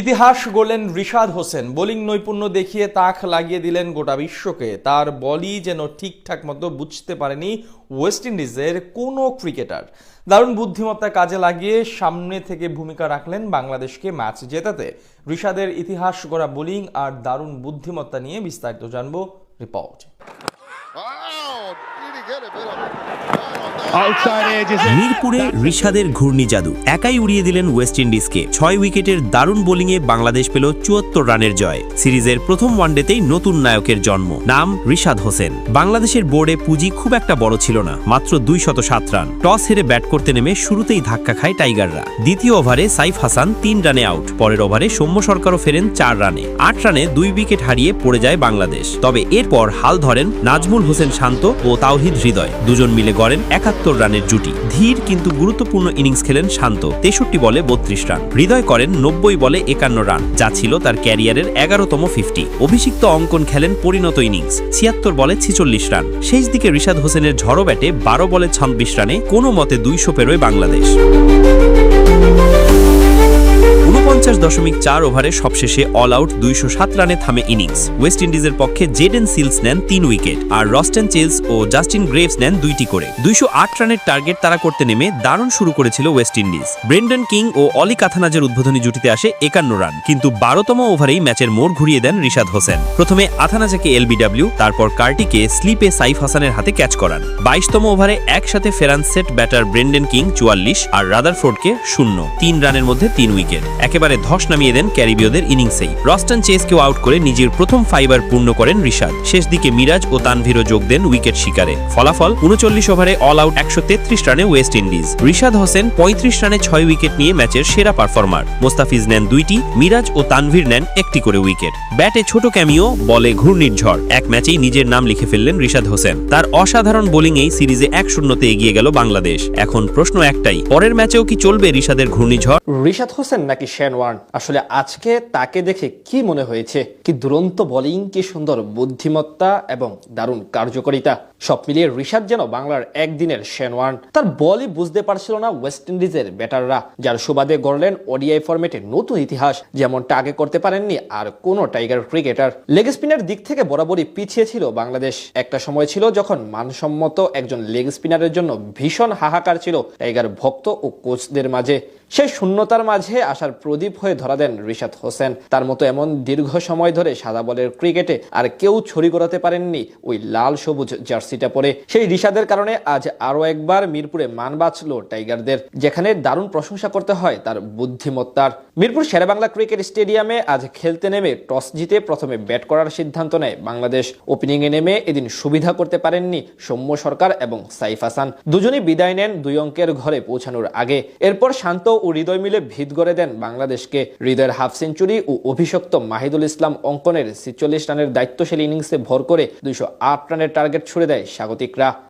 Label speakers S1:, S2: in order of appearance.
S1: ইতিহাস গড়লেন রিশাদ হোসেন। বোলিং নৈপুণ্য দেখিয়ে তাক লাগিয়ে দিলেন গোটা বিশ্বকে। তার বলই যেন ঠিকঠাক মতো বুঝতে পারেনি ওয়েস্ট ইন্ডিজের কোনো ক্রিকেটার। দারুণ বুদ্ধিমত্তা কাজে লাগিয়ে সামনে থেকে ভূমিকা রাখলেন বাংলাদেশকে ম্যাচ জেতাতে। রিশাদের ইতিহাস গড়া বোলিং আর দারুণ বুদ্ধিমত্তা নিয়ে বিস্তারিত জানব রিপোর্ট।
S2: মিরপুরে রিশাদের ঘূর্ণি জাদু। একাই উড়িয়ে দিলেন ওয়েস্ট ইন্ডিজকে। ছয় উইকেটের দারুণ বোলিংয়ে বাংলাদেশ পেল চুয়াত্তর রানের জয়। সিরিজের প্রথম ওয়ানডেতেই নতুন নায়কের জন্ম। নাম রিশাদ হোসেন। বাংলাদেশের বোর্ডে পুঁজি খুব একটা বড় ছিল না মাত্র দুই শত সাত রান। টস হেরে ব্যাট করতে নেমে শুরুতেই ধাক্কা খায় টাইগাররা। দ্বিতীয় ওভারে সাইফ হাসান তিন রানে আউট। পরের ওভারে সৌম্য সরকারও ফেরেন চার রানে। আট রানে দুই উইকেট হারিয়ে পড়ে যায় বাংলাদেশ। তবে এরপর হাল ধরেন নাজমুল হোসেন শান্ত ও তাওহিদ হৃদয়। দুজন মিলে গড়েন একাত্তর রানের জুটি। ধীর কিন্তু গুরুত্বপূর্ণ ইনিংস খেলেন শান্ত। তেষট্টি বলে বত্রিশ রান। হৃদয় করেন নব্বই বলে একান্ন রান, যা ছিল তার ক্যারিয়ারের এগারোতম ফিফটি অভিষিক্ত অঙ্কন খেলেন পরিণত ইনিংস, ছিয়াত্তর বলে ছিচল্লিশ রান। শেষ দিকে রিশাদ হোসেনের ঝড়ো ব্যাটে বারো বলে ছাব্বিশ রানে কোনো মতে দুইশো পেরোয় বাংলাদেশ। উনপঞ্চাশ দশমিক চার ওভারে সবশেষে অল আউট দুইশো সাত রানে থামে ইনিংস। ওয়েস্ট ইন্ডিজের পক্ষে জেডেন সিলস নেন তিন উইকেট, আর রস্টেন চেলস ও জাস্টিন গ্রেভস নেন দুইটি করে। দুইশো আট রানের টার্গেট তারা করতে নেমে দারুণ শুরু করেছিল ওয়েস্ট ইন্ডিজ। ব্রেন্ডন কিং ও অলি কাথানাজের উদ্বোধনী জুটিতে আসে একান্ন রান, কিন্তু বারোতম ওভারেই ম্যাচের মোড় ঘুরিয়ে দেন রিশাদ হোসেন। প্রথমে আথানাজাকে এলবিডব্লিউ, তারপর কার্টিকে স্লিপে সাইফ হাসানের হাতে ক্যাচ করান। বাইশতম ওভারে একসাথে ফেরান সেট ব্যাটার ব্রেন্ডেন কিং চুয়াল্লিশ, আর রাদারফোর্ডকে শূন্য, তিন রানের মধ্যে তিন উইকেট। একেবারে ধস নামিয়ে দেন ক্যারিবীয়দের ইনিংসেই। রস্টন চেসকেও আউট করে নিজের প্রথম ফাইবার পূর্ণ করেন রিশাদ। শেষ দিকে মিরাজ ও তানভীরও যোগ দেন উইকেট শিকারে। ফলাফল, উনচল্লিশ ওভারে অল আউট একশো তেত্রিশ রানে ওয়েস্ট ইন্ডিজ। রিশাদ হোসেন পঁয়ত্রিশ রানে ছয় উইকেট নিয়ে ম্যাচের সেরা পারফর্মার। মোস্তাফিজ নেন দুইটি, মিরাজ ও তানভীর নেন একটি করে উইকেট। ব্যাটে ছোট ক্যামিও, বলে ঘূর্ণির ঝড়। এক ম্যাচেই নিজের নাম লিখে ফেললেন রিশাদ হোসেন। তার অসাধারণ বোলিংয়েই সিরিজে এক শূন্যতে এগিয়ে গেল বাংলাদেশ। এখন প্রশ্ন একটাই, পরের ম্যাচেও কি চলবে রিশাদের ঘূর্ণিঝড়?
S3: রিশাদ হোসেন নাকি শেন ওয়ার্ন আসলে আজকে তাকে দেখে কি মনে হয়েছে? কি দুরন্ত বোলিং, কি সুন্দর বুদ্ধিমত্তা এবং দারুণ কার্যকারিতা। সব মিলিয়ে রিশাদ যেন বাংলার একদিনের শেন ওয়ার্ন তার বলই বুঝতে পারছিল না ওয়েস্ট ইন্ডিজের ব্যাটাররা, যার সুবাদে গড়লেন ওডিআই ফরম্যাটে নতুন ইতিহাস, যেমনটা আগে করতে পারেননি আর কোনো টাইগার ক্রিকেটার। লেগ স্পিনার দিক থেকে বরাবরই পিছিয়ে ছিল বাংলাদেশ। একটা সময় ছিল যখন মানসম্মত একজন লেগ স্পিনারের জন্য ভীষণ হাহাকার ছিল টাইগার ভক্ত ও কোচদের মাঝে। সেই শূন্যতার মাঝে আসার প্রদীপ হয়ে ধরা দেন রিশাদ হোসেন। তার মতো এমন দীর্ঘ সময় ধরে সাদা বলের ক্রিকেটে আর কেউ ছড়ি গড়াতে পারেননি ওই লাল সবুজ জার্সিটা পরে। সেই রিশাদের কারণে আজ আরও একবার মিরপুরে মান বাঁচল টাইগারদের, যেখানে দারুণ প্রশংসা করতে হয় তার বুদ্ধিমত্তার। মিরপুর শেরেবাংলা ক্রিকেট স্টেডিয়ামে আজ খেলতে নেমে টস জিতে প্রথমে ব্যাট করার সিদ্ধান্ত নেয় বাংলাদেশ। ওপেনিংয়ে নেমে এদিন সুবিধা করতে পারেননি সৌম্য সরকার এবং সাইফ হাসান। দুজনই বিদায় নেন দুই অঙ্কের ঘরে পৌঁছানোর আগে। এরপর শান্ত ও হৃদয় মিলে ভিত গড়ে দেন বাংলাদেশকে। হৃদয়ের হাফ সেঞ্চুরি ও অভিষক্ত মাহিদুল ইসলাম অঙ্কনের ছেচল্লিশ রানের দায়িত্বশীল ইনিংসে ভর করে দুইশো আট রানের টার্গেট ছুড়ে দেয় স্বাগতিকরা।